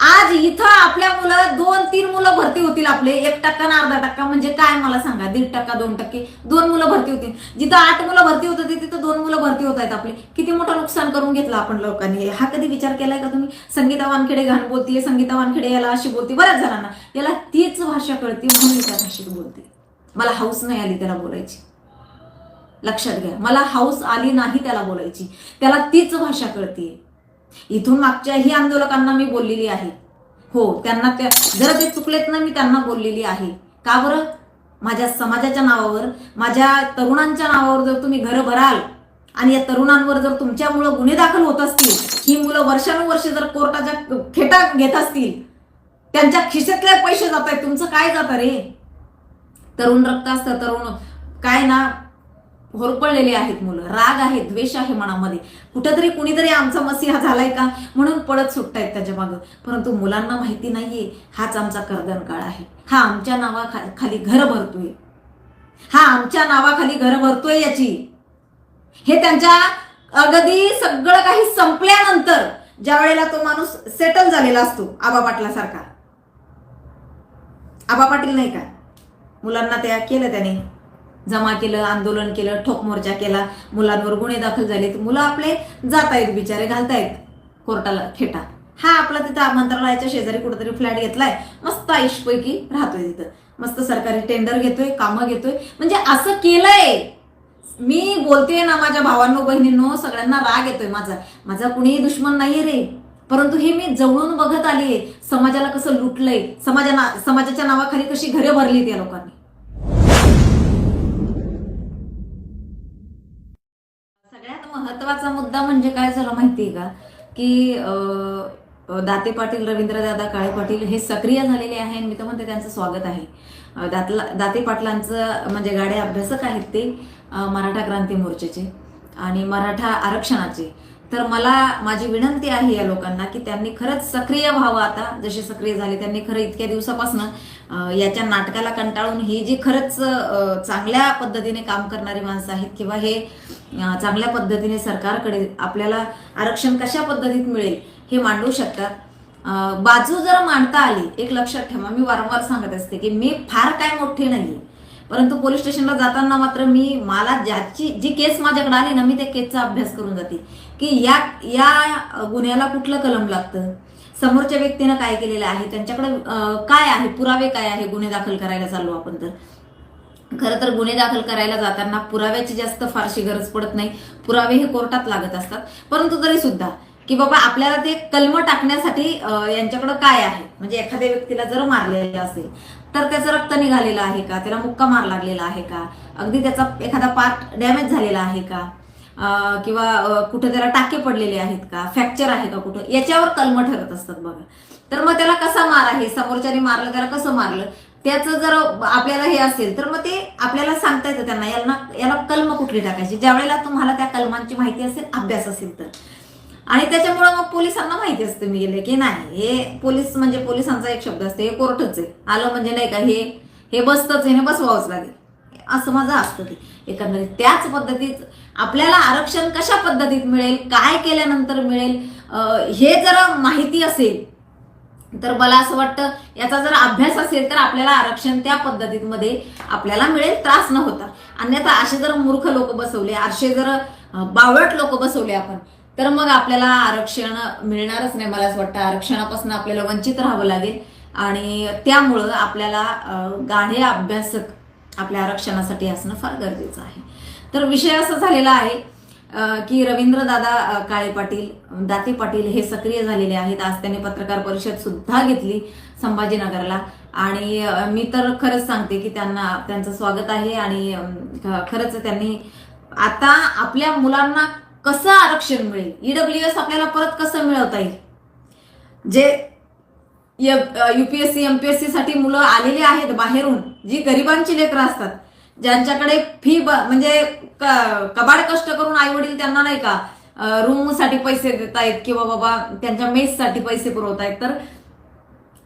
आज इथं आपल्या मुलं दोन तीन मुलं भरती होतील आपले. एक टक्का ना अर्धा टक्का म्हणजे काय मला सांगा? दीड टक्का दोन टक्के. दोन मुलं भरती होतील. जिथं आठ मुलं भरती होत होती तिथं दोन मुलं भरती होत आहेत आपले. किती मोठं नुकसान करून घेतलं आपण लोकांनी? हा कधी विचार केलाय का तुम्ही? संगीता वानखेडे घाण बोलतीये संगीता वानखेडे याला अशी बोलते. बऱ्याच जणांना. याला तीच भाषा कळते म्हणून त्या भाषेत बोलते. मला हाऊस नाही आली त्याला बोलायची. लक्षात घ्या. मला हाऊस आली नाही त्याला बोलायची. त्याला तीच भाषा कळतीये. इथून मागच्याही आंदोलकांना मी बोललेली आहे. हो त्यांना त्या जर ते चुकलेत ना मी त्यांना बोललेली आहे. का बरं? माझ्या समाजाच्या नावावर माझ्या तरुणांच्या नावावर जर तुम्ही घरं भराल आणि या तरुणांवर जर तुमच्यामुळं गुन्हे दाखल होत असतील ही मुलं वर्षानुवर्षे जर कोर्टाच्या खेटा घेत असतील त्यांच्या खिशातले पैसे जात आहेत तुमचं काय जातं रे? तरुण रक्त असतं तरुण काय ना? होरपळलेले आहेत मुलं. राग आहे द्वेष आहे मनामध्ये. कुठंतरी कुणीतरी आमचा मसीहा झालाय का? म्हणून पडत सुटतायत त्याच्या मागं. परंतु मुलांना माहिती नाहीये हाच आमचा कर्दन काळ आहे. हा आमच्या नावा खाली घर भरतोय. हा आमच्या नावाखाली घर भरतोय याची. हे त्यांच्या अगदी सगळं काही संपल्यानंतर ज्या वेळेला तो माणूस सेटल झालेला असतो आबा पाटलासारखा. आबा पाटील नाही का? मुलांना त्या केलं त्याने. जमा केलं आंदोलन केलं ठोक मोर्चा केला मुलांवर गुन्हे दाखल झाले मुलं आपले जात आहेत बिचारे घालतायत कोर्टाला खेटा. हा आपला तिथं मंत्रालयाच्या शेजारी कुठेतरी फ्लॅट घेतलाय. मस्त आयुषपैकी राहतोय तिथं. मस्त सरकारी टेंडर घेतोय कामं घेतोय. म्हणजे असं केलंय. मी बोलते ना माझ्या भावांनो बहिणींनो सगळ्यांना राग येतोय माझा. माझा कुणीही दुश्मन नाही रे. परंतु हे मी जवळून बघत आलीये. समाजाला कसं लुटलंय. समाजाना समाजाच्या नावाखाली कशी घरे भरली त्या लोकांनी. महत्त्वाचा मुद्दा म्हणजे काय झाला माहितीये का? की दाते पाटील रवींद्र दादा काळे पाटील हे सक्रिय झालेले आहे मी तर म्हणते त्यांचं स्वागत आहे. दातला दाते पाटलांचं म्हणजे गाडे अभ्यासक आहेत ते मराठा क्रांती मोर्चाचे आणि मराठा आरक्षणाचे. तर मला माझी विनंती आहे या लोकांना की त्यांनी खरंच सक्रिय व्हावं आता. जसे सक्रिय झाले त्यांनी खरं इतक्या दिवसापासून याच्या नाटकाला कंटाळून ही जी खरंच चांगल्या पद्धतीने काम करणारी माणसं आहेत किंवा हे चांगल्या पद्धतीने सरकारकडे आपल्याला आरक्षण कशा पद्धतीत मिळेल हे मांडू शकतात. बाजू जर मांडता आली एक लक्षात ठेवा मी वारंवार सांगत असते की मी फार काय मोठी नाही परंतु पोलीस स्टेशनला जाताना मात्र मी मला ज्याची जी केस माझ्याकडे आली ना मी त्या केसचा अभ्यास करून जाते. की या या गुन्ह्याला कुठलं कलम लागतं? समोरच्या व्यक्तीनं काय केलेलं आहे? त्यांच्याकडे काय आहे? पुरावे काय आहे गुन्हे दाखल करायला चाललो आपण तर? खरं तर गुन्हे दाखल करायला जाताना पुराव्याची जास्त फारशी गरज पडत नाही. पुरावे हे कोर्टात लागत असतात. परंतु तरी सुद्धा की बाबा आपल्याला ते कलम टाकण्यासाठी यांच्याकडे काय आहे? म्हणजे एखाद्या व्यक्तीला जर मारलेलं असेल तर त्याचं रक्त निघालेलं आहे का? त्याला मुक्का मार लागलेला आहे का? अगदी त्याचा एखादा पार्ट डॅमेज झालेला आहे का? किंवा कुठे कुठं त्याला टाके पडलेले आहेत का? फ्रॅक्चर आहे का कुठं? याच्यावर कलम ठरत असतात बघा. तर मग त्याला कसा मार आहे? समोरच्याने मारलं त्याला कसं मारलं? त्याचं जर आपल्याला हे असेल तर मग ते आपल्याला सांगता येतं त्यांना. याला याला कलम कुठली टाकायची? ज्या वेळेला तुम्हाला त्या कलमांची माहिती असेल अभ्यास असेल तर. आणि त्याच्यामुळे मग पोलिसांना माहिती असते मी गेले की नाही हे पोलीस म्हणजे पोलिसांचा एक शब्द असतो हे कोर्टच आहे. आलं म्हणजे नाही का हे हे बसतच आहे हे बसवावंच लागेल. असं माझं असतं ते. एकंदरीत त्याच पद्धतीत आपल्याला आरक्षण कशा पद्धतीत मिळेल काय केल्यानंतर मिळेल हे जर माहिती असेल तर मला असं वाटतं याचा जर अभ्यास असेल तर आपल्याला आरक्षण त्या पद्धतीमध्ये आपल्याला मिळेल त्रास न होता. अन्यथा असे जर मूर्ख लोक बसवले असे जर बावळट लोक बसवले आपण तर मग आपल्याला आरक्षण मिळणारच नाही मला असं वाटतं. आरक्षणापासून आपल्याला वंचित राहावं लागेल. आणि त्यामुळं आपल्याला गाणे गाढे अभ्यासक आपल्या आरक्षणासाठी असणं फार गरजेचं आहे. तर विषय असा झालेला आहे की रवींद्र दादा काळे पाटील दाते पाटील हे सक्रिय झालेले आहेत. आज त्यांनी पत्रकार परिषद सुद्धा घेतली संभाजीनगरला. आणि मी तर खरंच सांगते की त्यांना त्यांचं स्वागत आहे आणि खरंच त्यांनी आता आपल्या मुलांना कसं आरक्षण मिळेल? ईडब्ल्यू एस आपल्याला परत कसं मिळवता येईल? जे युपीएससी एमपीएससी साठी मुलं आलेली आहेत बाहेरून जी गरिबांची लेकरं असतात ज्यांच्याकडे फी म्हणजे कबाड कष्ट करून आई वडील त्यांना नाही का रूमसाठी पैसे देत आहेत किंवा बाबा त्यांच्या मेससाठी पैसे पुरवतायत. तर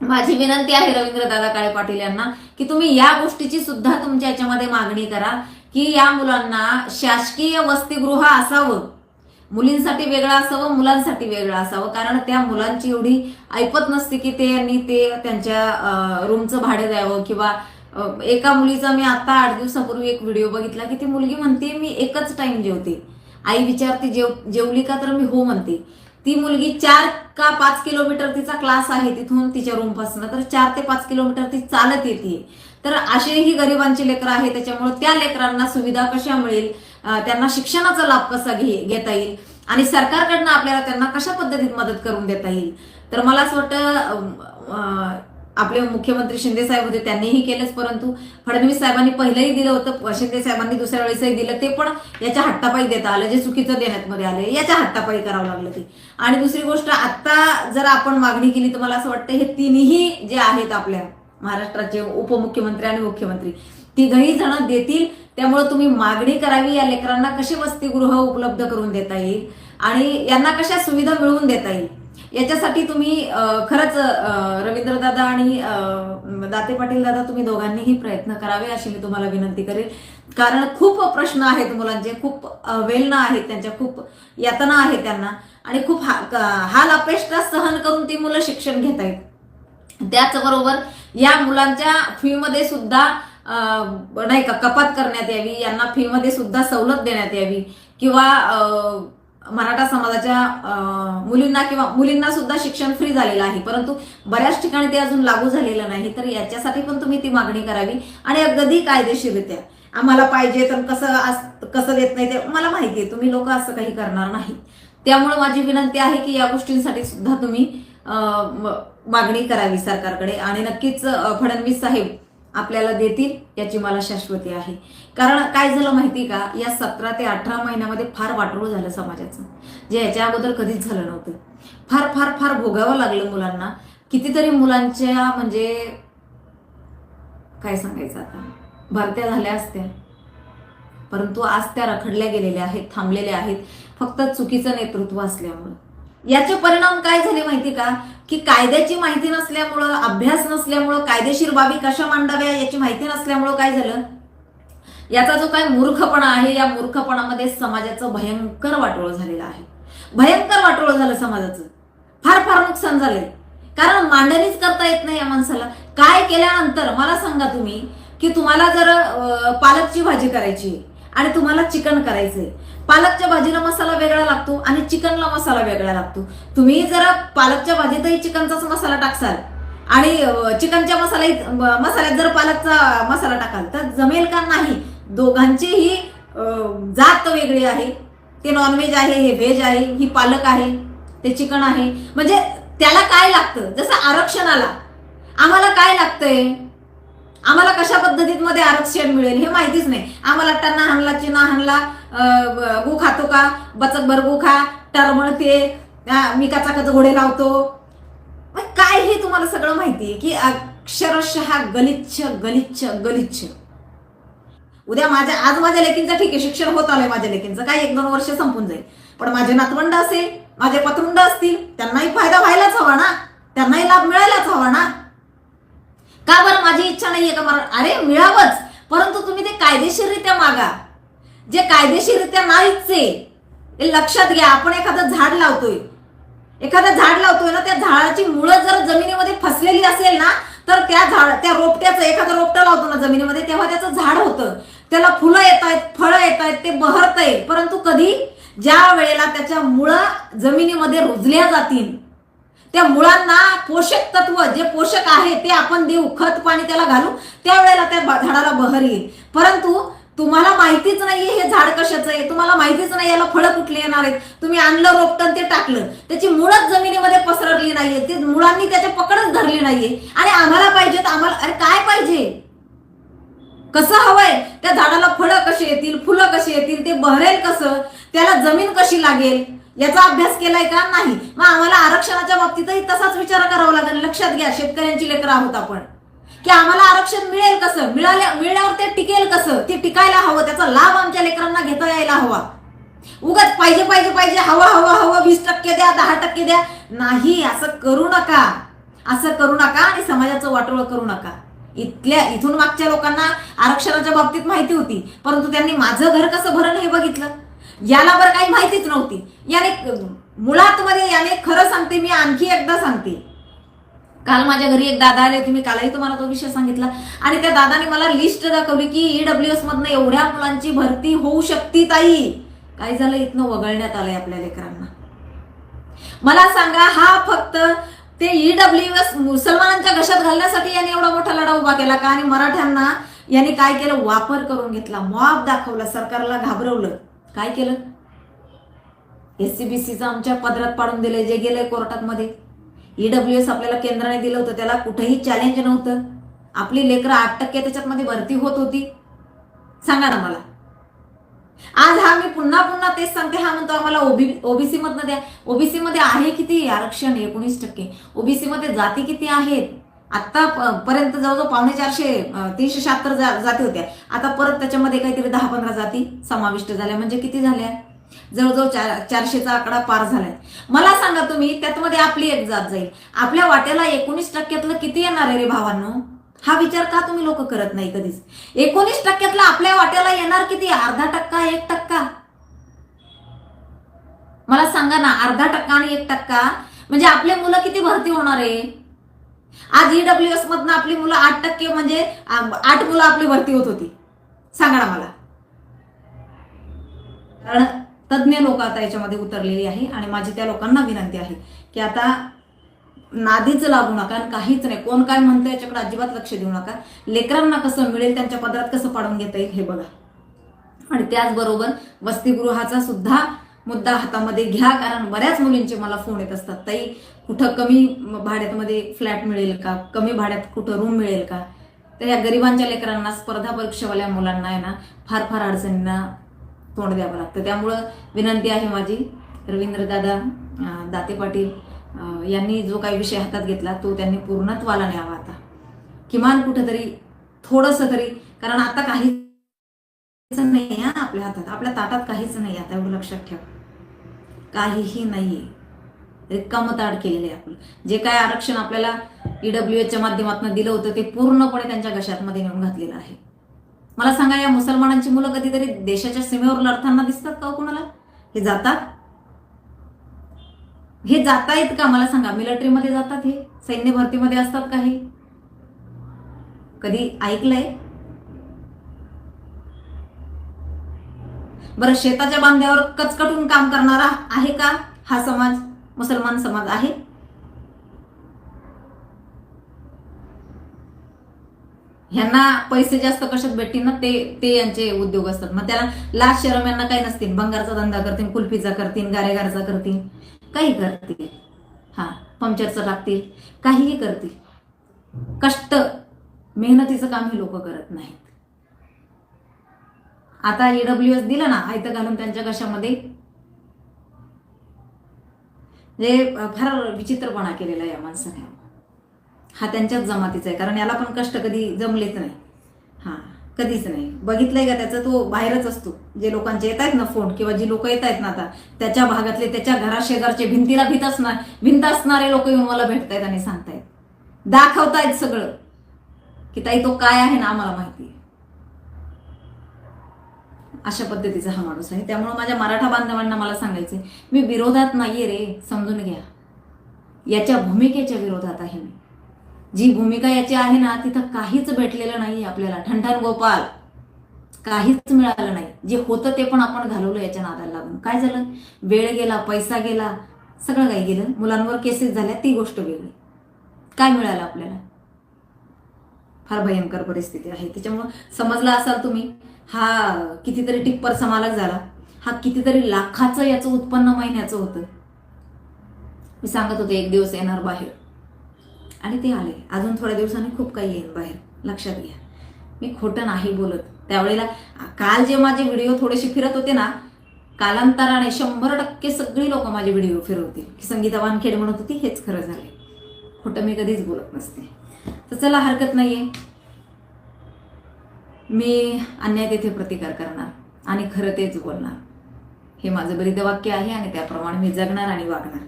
माझी विनंती आहे रवींद्र दादा काळे पाटील यांना की तुम्ही या गोष्टीची सुद्धा तुमच्या याच्यामध्ये मागणी करा की या मुलांना शासकीय वसतिगृह असावं. मुलींसाठी वेगळं असावं मुलांसाठी वेगळं असावं. कारण त्या मुलांची एवढी ऐपत नसते की ते यांनी ते त्यांच्या रूमचं भाडे द्यावं किंवा एका मुलीचा मी आता आठ दिवसापूर्वी एक व्हिडिओ बघितला की ती मुलगी म्हणते मी एकच टाइम जेवते. आई विचारते जेव जेवली का तर मी हो म्हणते. ती मुलगी चार का पाच किलोमीटर तिचा क्लास आहे तिथून तिच्या रूमपासून तर चार ते पाच किलोमीटर ती चालत येते. तर असेही गरिबांची लेकरं आहे त्याच्यामुळे त्या लेकरांना सुविधा कशा मिळेल? त्यांना शिक्षणाचा लाभ कसा घे घेता येईल? आणि सरकारकडनं आपल्याला त्यांना कशा पद्धतीत मदत करून देता येईल? तर मला असं वाटतं आपले मुख्यमंत्री शिंदे साहेब होते त्यांनीही केलंच परंतु फडणवीस साहेबांनी पहिलंही दिलं होतं शिंदे साहेबांनी दुसऱ्या वेळेसही दिलं ते पण याच्या हट्टापाई देता आलं जे चुकीचं देण्यात मध्ये आलं याच्या हट्टापाई करावं लागलं ते. आणि दुसरी गोष्ट आता जर आपण मागणी केली तर मला असं वाटतं हे तिन्ही जे आहेत आपल्या महाराष्ट्राचे उपमुख्यमंत्री आणि मुख्यमंत्री तिघही जण देतील त्यामुळे तुम्ही मागणी करावी या लेकरांना कशी वसतिगृह उपलब्ध करून देता येईल? आणि यांना कशा सुविधा मिळवून देता येईल? याच्यासाठी तुम्ही खरंच रवींद्र दादा आणि अं, दाते पाटील दादा तुम्ही दोघांनीही प्रयत्न करावे अशी मी तुम्हाला विनंती करेल कारण खूप प्रश्न आहेत मुलांचे खूप वेलना आहेत त्यांच्या खूप यातना आहेत त्यांना. आणि खूप हा- हाल अपेष्टा सहन करून ती मुलं शिक्षण घेत आहेत. त्याचबरोबर या मुलांच्या फीमध्ये सुद्धा अं, नाही का कपात करण्यात यावी यांना फीमध्ये सुद्धा सवलत देण्यात यावी किंवा मराठा समाजाच्या मुलींना किंवा मुलींना सुद्धा शिक्षण फ्री झालेलं आहे. परंतु बऱ्याच ठिकाणी ते अजून लागू झालेलं नाही. तर याच्यासाठी पण तुम्ही ती मागणी करावी आणि अगदी कायदेशीरित्या आम्हाला पाहिजे तर कसं अस- कसं देत नाही ते मला माहिती आहे. तुम्ही लोक असं काही करणार नाही. त्यामुळे माझी विनंती आहे की या गोष्टींसाठी सुद्धा तुम्ही मागणी करावी सरकारकडे. आणि नक्कीच फडणवीस साहेब आपल्याला देतील याची मला शाश्वती आहे. कारण काय झालं माहिती का? या सतरा ते अठरा महिन्यामध्ये फार वाटोळ झालं समाजाचं. जे याच्या अगोदर कधीच झालं नव्हतं. फार फार फार भोगावं लागलं मुलांना. कितीतरी मुलांच्या म्हणजे काय सांगायचं आता? भरत्या झाल्या असत्या. परंतु आज त्या रखडल्या गेलेल्या आहेत थांबलेल्या आहेत. फक्त चुकीचं नेतृत्व असल्यामुळं. याचे परिणाम काय झाले माहिती का? की कायद्याची माहिती नसल्यामुळं अभ्यास नसल्यामुळं कायदेशीर बाबी कशा मांडाव्या याची माहिती नसल्यामुळं काय झालं? याचा जो काय मूर्खपणा आहे या मूर्खपणामध्ये समाजाचं भयंकर वाटोळ झालेलं आहे. भयंकर वाटोळ झालं समाजाचं. फार फार नुकसान झालंय. कारण मांडणीच करता येत नाही या माणसाला. काय केल्यानंतर मला सांगा तुम्ही की तुम्हाला जर पालकची भाजी करायची आहे आणि तुम्हाला चिकन करायचंय पालकच्या भाजीला मसाला वेगळा लागतो आणि चिकनला मसाला वेगळा लागतो. तुम्ही जरा पालकच्या भाजीतही चिकनचाच मसाला टाकसाल. आणि चिकनच्या मसाला मसाल्यात जर पालकचा मसाला टाकाल तर जमेल का नाही? दोघांचीही जात वेगळी आहे. ते नॉनव्हेज आहे हे व्हेज आहे ही पालक आहे ते चिकन आहे. म्हणजे त्याला काय लागतं? जसं आरक्षणाला. आम्हाला काय लागतंय? आम्हाला कशा पद्धतीमध्ये आरक्षण मिळेल हे माहितीच नाही. आम्हाला टन्ना हाणला चिना हाणला गू खातो का? बचत भर गु खा. टरमळते ते मी कचाकच घोडे लावतो. मग काय हे तुम्हाला सगळं माहितीये की अक्षरशः गलिच्छ गलिच्छ गलिच्छ. उद्या माझ्या आज माझ्या लेकींचं ठीक आहे. शिक्षण होत आलंय माझ्या लेकींचं. काय एक दोन वर्ष संपून जाईल. पण माझे नातवंड असेल माझे पतरुंड असतील त्यांनाही फायदा व्हायलाच हवा ना? त्यांनाही लाभ मिळायलाच हवा ना? का बरं? माझी इच्छा नाहीये का? मला अरे मिळावंच. परंतु तुम्ही ते कायदेशीररित्या मागा. जे कायदेशीरित्या नाहीच आहे. हे लक्षात घ्या आपण एखादं झाड लावतोय. एखादं झाड लावतोय ना त्या झाडाची मुळं जर जमिनीमध्ये फसलेली असेल ना तर त्या झाड त्या रोपट्याचं एखादं रोपटं लावतो ना जमिनीमध्ये तेव्हा त्याचं झाड होतं. त्याला फुलं येत आहेत फळं येत आहेत ते बहरतंय परंतु कधी? ज्या वेळेला त्याच्या मुळं जमिनीमध्ये रुजल्या जातील त्या मुळांना पोषक तत्व जे पोषक आहे ते आपण देऊ खत पाणी त्याला घालू त्यावेळेला त्या झाडाला बहर येईल. परंतु तुम्हाला माहितीच नाहीये हे झाड कशाचं आहे. तुम्हाला माहितीच नाही याला फळं कुठले येणार आहेत. तुम्ही आणलं रोपटन ते टाकलं. त्याची मुळच जमिनीमध्ये पसरली नाहीये. ते मुळांनी त्याच्या पकडच धरली नाहीये. आणि आम्हाला पाहिजे तर आम्हाला अरे काय पाहिजे? कसं हवंय? त्या झाडाला फळं कशी येतील फुलं कशी येतील ते बहरेल कसं? त्याला जमीन कशी लागेल? याचा अभ्यास केलाय का? नाही. मग आम्हाला आरक्षणाच्या बाबतीतही तसाच विचार करावा लागेल. लक्षात घ्या शेतकऱ्यांची लेकरं आहोत आपण. की आम्हाला आरक्षण मिळेल कसं? मिळाल्या मिळाल्यावर ते टिकेल कसं? ते टिकायला हवं त्याचा लाभ आमच्या लेकरांना घेता यायला हवा. उगाच पाहिजे पाहिजे पाहिजे हवं हवं हवं वीस टक्के द्या दहा टक्के द्या. नाही असं करू नका. असं करू नका आणि समाजाचं वाटोळं करू नका. इथल्या इथून मागच्या लोकांना आरक्षणाच्या बाबतीत माहिती होती परंतु त्यांनी माझं घर कसं भरण हे बघितलं. याला बरं काही माहितीच नव्हती. याने मुळात मध्ये याने खरं सांगते मी आणखी एकदा सांगते. काल माझ्या घरी एक दादा आले होते मी कालही तुम्हाला तो विषय सांगितला. आणि त्या दादाने मला लिस्ट दाखवली की ईडब्ल्यू एस मधनं एवढ्या मुलांची भरती होऊ शकती ताई. काय झालं? इथनं वगळण्यात आलंय आपल्या लेकरांना. मला सांगा हा फक्त ते ईडब्ल्यू एस मुसलमानांच्या घशात घालण्यासाठी यांनी एवढा मोठा लढा उभा केला का? आणि मराठ्यांना यांनी काय केलं? वापर करून घेतला मॉब दाखवला सरकारला घाबरवलं. काय केलं? एससीबीसीचं आमच्या पदरात पाडून दिलंय जे गेलंय कोर्टात मध्ये. ईडब्ल्यू एस आपल्याला केंद्राने दिलं होतं त्याला कुठेही चॅलेंज नव्हतं. आपली लेकरं आठ टक्के त्याच्यातमध्ये भरती होत होती. सांगा ना मला. आज हा मी पुन्हा पुन्हा तेच सांगते हा म्हणतो आम्हाला ओबी ओबीसी मधनं द्या. ओबीसी मध्ये आहे किती? आरक्षण एकोणीस टक्के. ओबीसी मध्ये जाती किती आहेत? आता पर्यंत जवळजवळ पावणे चारशे तीनशे शहात्तर जा- जाती होत्या. आता परत त्याच्यामध्ये काहीतरी दहा पंधरा जाती समाविष्ट झाल्या. म्हणजे किती झाल्या? जवळजवळ चार चारशेचा आकडा पार झालाय. मला सांगा तुम्ही त्यातमध्ये आपली एक जात जाईल. आपल्या वाट्याला एकोणीस टक्क्यातलं किती येणार आहे रे भावांनो? हा विचार का तुम्ही लोक करत नाही कधीच? एकोणीस टक्क्यातला आपल्या वाट्याला येणार किती? अर्धा टक्का एक टक्का? मला सांगा ना अर्धा टक्का आणि एक टक्का? म्हणजे आपले मुलं किती भरती होणार आहे? आज ईडब्ल्यू एस मधनं आपली मुलं आठ टक्के म्हणजे आठ मुलं आपली भरती होत होती. सांगा ना मला. कारण तज्ज्ञ लोक आता याच्यामध्ये उतरलेली आहे आणि माझी त्या लोकांना विनंती आहे की आता नादीच लागू नका आणि काहीच नाही. कोण काय म्हणतं याच्याकडे अजिबात लक्ष देऊ नका. लेकरांना कसं मिळेल त्यांच्या पदरात कसं पाडून घेता येईल हे बघा. आणि त्याचबरोबर वसतिगृहाचा सुद्धा मुद्दा हातामध्ये घ्या कारण बऱ्याच मुलींचे मला फोन येत असतात ताई कुठं कमी भाड्यामध्ये फ्लॅट मिळेल का? कमी भाड्यात कुठं रूम मिळेल का? तर या गरिबांच्या लेकरांना स्पर्धा परीक्षावाल्या मुलांना आहे ना फार फार अडचणींना तोंड द्यावं लागतं. त्यामुळं विनंती आहे माझी रवींद्रदादा दाते पाटील यांनी जो काही विषय हातात घेतला तो त्यांनी पूर्णत्वाला न्यावा आता. किमान कुठंतरी थोडंसं तरी कारण आता काही नाही हा आपल्या हातात. आपल्या ताटात काहीच नाही आता एवढं लक्षात ठेव. काहीही नाही आहे ताड केलेलं आहे आपलं. जे काय आरक्षण आपल्याला ईडब्ल्यू एच्या माध्यमातून दिलं होतं ते पूर्णपणे त्यांच्या घशातमध्ये नेऊन घातलेलं आहे. मला सांगा या मुसलमानांची मुलं कधीतरी देशाच्या सीमेवर लढताना दिसतात का हो कोणाला कुणाला? हे जातात? हे जाता येत का? मला सांगा मिलिटरीमध्ये जातात हे? सैन्य भरतीमध्ये असतात का हे? कधी ऐकलंय? बरं शेताच्या बांध्यावर कचकटून काम करणारा आहे का हा समाज मुसलमान समाज आहे? ह्यांना पैसे जास्त कशात भेटतील ना ते ते यांचे उद्योग असतात. मग त्याला लास्ट शरम यांना काही नसतील. बंगारचा धंदा करतील कुल्फीचा करतील गारेगारचा करतील. काही करतील. हा पंक्चरचं टाकतील. काहीही करतील. कष्ट मेहनतीचं काम हे लोक करत नाहीत. आता ईडब्ल्यू एस दिलं ना आयतं घालून त्यांच्या कशामध्ये? जे फार विचित्रपणा केलेला आहे या माणसाने. हा त्यांच्याच जमातीचा आहे कारण याला पण कष्ट कधी जमलेच नाही. हां कधीच नाही. बघितलंय का त्याचा? तो बाहेरच असतो. जे लोकांचे येत आहेत ना फोन किंवा जी लोक येत आहेत ना आता त्याच्या भागातले त्याच्या घरा शेजारचे भिंतीला भीत असणार भिंत असणारे लोक येऊन मला भेटतायत आणि सांगतायत. दाखवतायत सगळं. की ताई तो काय आहे ना आम्हाला माहिती आहे. अशा पद्धतीचा हा माणूस आहे. त्यामुळे माझ्या मराठा बांधवांना मला सांगायचंय मी विरोधात नाहीये रे समजून घ्या. याच्या भूमिकेच्या विरोधात आहे मी. जी भूमिका याची आहे ना तिथं काहीच भेटलेलं नाही आपल्याला. ठणठण गोपाल काहीच मिळालं नाही. जे होतं ते पण आपण घालवलं याच्या नादाला लागून. काय झालं? वेळ गेला पैसा गेला सगळं काही गेलं. मुलांवर केसेस झाल्या ती गोष्ट वेगळी. काय मिळालं आपल्याला? फार भयंकर परिस्थिती आहे. त्याच्यामुळं समजला असाल तुम्ही हा कितीतरी टिप्पर समालक झाला. हा कितीतरी लाखाचं याचं उत्पन्न महिन्याचं होतं. मी सांगत होते एक दिवस येणार बाहेर. आणि ते आले. अजून थोड्या दिवसांनी खूप काही येईल बाहेर. लक्षात घ्या. मी खोटं नाही बोलत. त्यावेळेला काल जे माझे व्हिडिओ थोडेसे फिरत होते ना कालांतराने शंभर टक्के सगळी लोक माझे व्हिडिओ फिरवतील. की संगीता वानखेड म्हणत होती हेच खरं झाले खोटं मी कधीच बोलत नसते. तर चला हरकत नाहीये. मी अन्याय तेथे प्रतिकार करणार आणि खरं तेच बोलणार. हे माझं ब्रीदवाक्य आहे आणि त्याप्रमाणे मी जगणार आणि वागणार.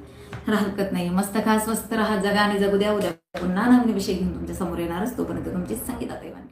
तर हरकत नाही मस्त खा स्वस्त राहा जगा आणि जगू द्या. उद्या पुन्हा नवीन विषय घेऊन तुमच्यासमोर येणारच तोपर्यंत तुमची संगीता वानखेड